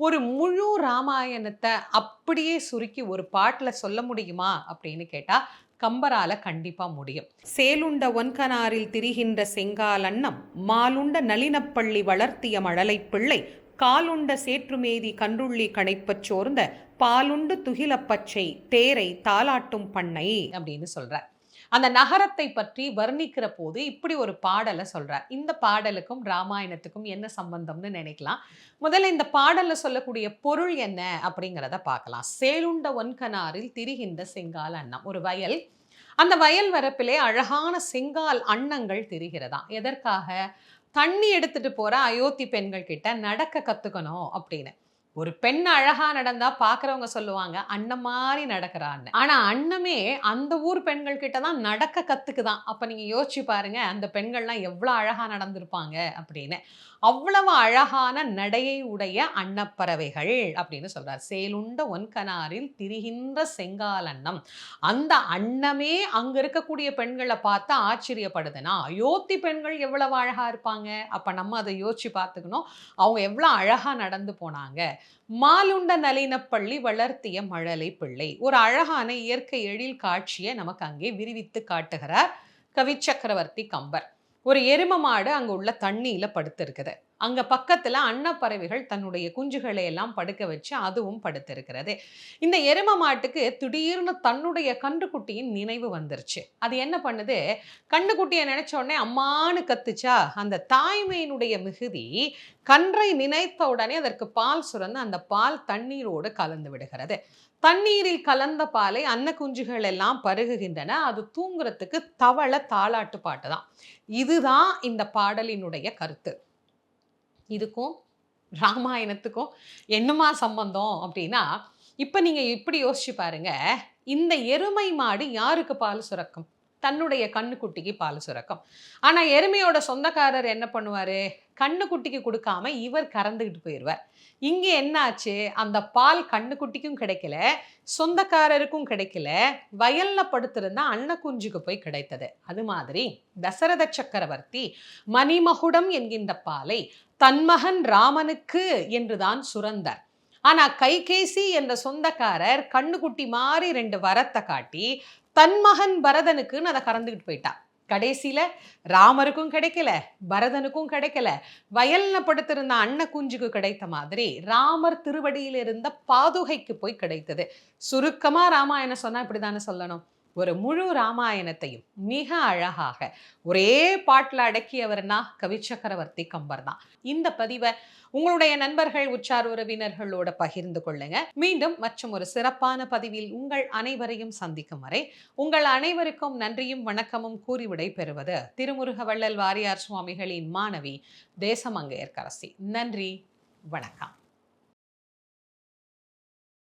ஒரு முழு ராமாயணத்தை அப்படியே சுருக்கி ஒரு பாட்டில் சொல்ல முடியுமா அப்படின்னு கேட்டால் கம்பரால கண்டிப்பா முடியும். சேலுண்ட ஒன்கனாரில் திரிகின்ற செங்காலன்னம் மாலுண்ட நளினப்பள்ளி வளர்த்திய மழலைப் பிள்ளை காலுண்ட சேற்றுமேதி கன்றுள்ளி கணைப்பச் சோர்ந்த பாலுண்டு துகிலப்பச்சை தேரை தாலாட்டும் பண்ணை அப்படின்னு சொல்றார். அந்த நகரத்தை பற்றி வர்ணிக்கிற போது இப்படி ஒரு பாடலை சொல்கிறார் இந்த பாடலுக்கும் ராமாயணத்துக்கும் என்ன சம்பந்தம்னு நினைக்கலாம். முதல்ல இந்த பாடல்ல சொல்லக்கூடிய பொருள் என்ன அப்படிங்கிறத பார்க்கலாம். சேலுண்ட ஒன்கனாரில் திரிகின்ற செங்கால் அன்னம் ஒரு வயல். அந்த வயல் வரப்பிலே அழகான செங்கால் அன்னங்கள் திரிகிறதா எதற்காக? தண்ணி எடுத்துட்டு போற அயோத்தி பெண்கள் கிட்ட நடக்க கத்துக்கணும் அப்படின்னு. ஒரு பெண் அழகா நடந்தா பாக்குறவங்க சொல்லுவாங்க அண்ணன் மாதிரி நடக்கிறான்னு. ஆனா அண்ணமே அந்த ஊர் பெண்கள் கிட்ட தான் நடக்க கத்துக்குதான். அப்ப நீங்க யோசிச்சு பாருங்க அந்த பெண்கள்லாம் எவ்வளவு அழகா நடந்திருப்பாங்க அப்படின்னு. அவ்வளவு அழகான நடையை உடைய அன்னப்பறவைகள் அப்படின்னு சொல்றார். சேலுண்ட ஒன்கனாரில் திரிகின்ற செங்கால் அன்னம் அந்த அன்னமே அங்க இருக்கக்கூடிய பெண்களை பார்த்து ஆச்சரியப்படுதுன்னா அயோத்தி பெண்கள் எவ்வளவு அழகா இருப்பாங்க? அப்ப நம்ம அதை யோசிச்சு பார்த்துக்கணும். அவங்க எவ்வளவு அழகா நடந்து போனாங்க. மாலுண்ட நளினப்பள்ளி வளர்த்திய மழலை பிள்ளை. ஒரு அழகான இயற்கை எழில் காட்சியை நமக்கு அங்கே விரிவித்து காட்டுகிறார் கவி சக்கரவர்த்தி கம்பர். ஒரு எரும மாடு அங்கு உள்ள தண்ணியில படுத்திருக்குது. அங்க பக்கத்துல அன்னப்பறவைகள் தன்னுடைய குஞ்சுகளை எல்லாம் படுக்க வச்சு அதுவும் படுத்திருக்கிறது. இந்த எரும மாட்டுக்கு திடீர்னு தன்னுடைய கன்றுக்குட்டியின் நினைவு வந்துருச்சு. அது என்ன பண்ணுது? கன்றுக்குட்டியை நினைச்சோடனே அம்மானு கத்துச்சா? அந்த தாய்மையினுடைய மிகுதி கன்றை நினைத்த உடனே அதற்கு பால் சுரந்து அந்த பால் தண்ணீரோடு கலந்து விடுகிறது. தண்ணீரில் கலந்த பாலை அன்ன குஞ்சுகள் எல்லாம் பருகுகின்றன. அது தூங்குறதுக்கு தவள தாளாட்டு பாட்டு தான். இதுதான் இந்த பாடலினுடைய கருத்து. இதுக்கும் ராமாயணத்துக்கும் என்னமா சம்பந்தம் அப்படின்னா இப்போ நீங்கள் இப்படி யோசிச்சு பாருங்க இந்த எருமை மாடு யாருக்கு பால் சுரக்கும்? தன்னுடைய கண்ணுக்குட்டிக்கு பால் சுரக்கும். ஆனால் எருமையோட சொந்தக்காரர் என்ன பண்ணுவார்? கண்ணுக்குட்டிக்கு கொடுக்காம இவர் கறந்துக்கிட்டு போயிடுவார் இங்கே என்னாச்சு? அந்த பால் கண்ணுக்குட்டிக்கும் கிடைக்கல சொந்தக்காரருக்கும் கிடைக்கல வயல்ல படுத்திருந்த அன்னக்குஞ்சுக்கு போய் கிடைத்தது. அது மாதிரி தசரத சக்கரவர்த்தி மணிமகுடம் என்கின்ற பாலை தன்மகன் ராமனுக்கு என்றுதான் சுரந்தார். ஆனால் கைகேசி என்ற சொந்தக்காரர் கண்ணுக்குட்டி மாதிரி ரெண்டு வரத்தை காட்டி தன் மகன் பரதனுக்குன்னு அதை கறந்துக்கிட்டு போயிட்டா. கடைசியில் ராமருக்கும் கிடைக்கல பரதனுக்கும் கிடைக்கல. வயல்ல படுத்திருந்த அன்ன குஞ்சுக்கு கிடைத்த மாதிரி ராமர் திருவடியில் இருந்த பாதுகைக்கு போய் கிடைத்தது. சுருக்கமாக ராமாயணம் சொன்னால் இப்படி தானே சொல்லணும்? ஒரு முழு ராமாயணத்தையும் மிக அழகாக ஒரே பாட்டில் அடக்கியவர்னா கவிச்சக்கரவர்த்தி கம்பர் தான். இந்த பதிவை உங்களுடைய நண்பர்கள் உச்சார் உறவினர்களோட பகிர்ந்து கொள்ளுங்க. மீண்டும் மற்றும் ஒரு சிறப்பான பதிவில் உங்கள் அனைவரையும் சந்திக்கும் வரை உங்கள் அனைவருக்கும் நன்றியும் வணக்கமும் கூறி விடை பெறுவது திருமுருக வள்ளல் வாரியார் சுவாமிகளின் மாணவி தேசமங்கையர்கரசி. நன்றி வணக்கம்.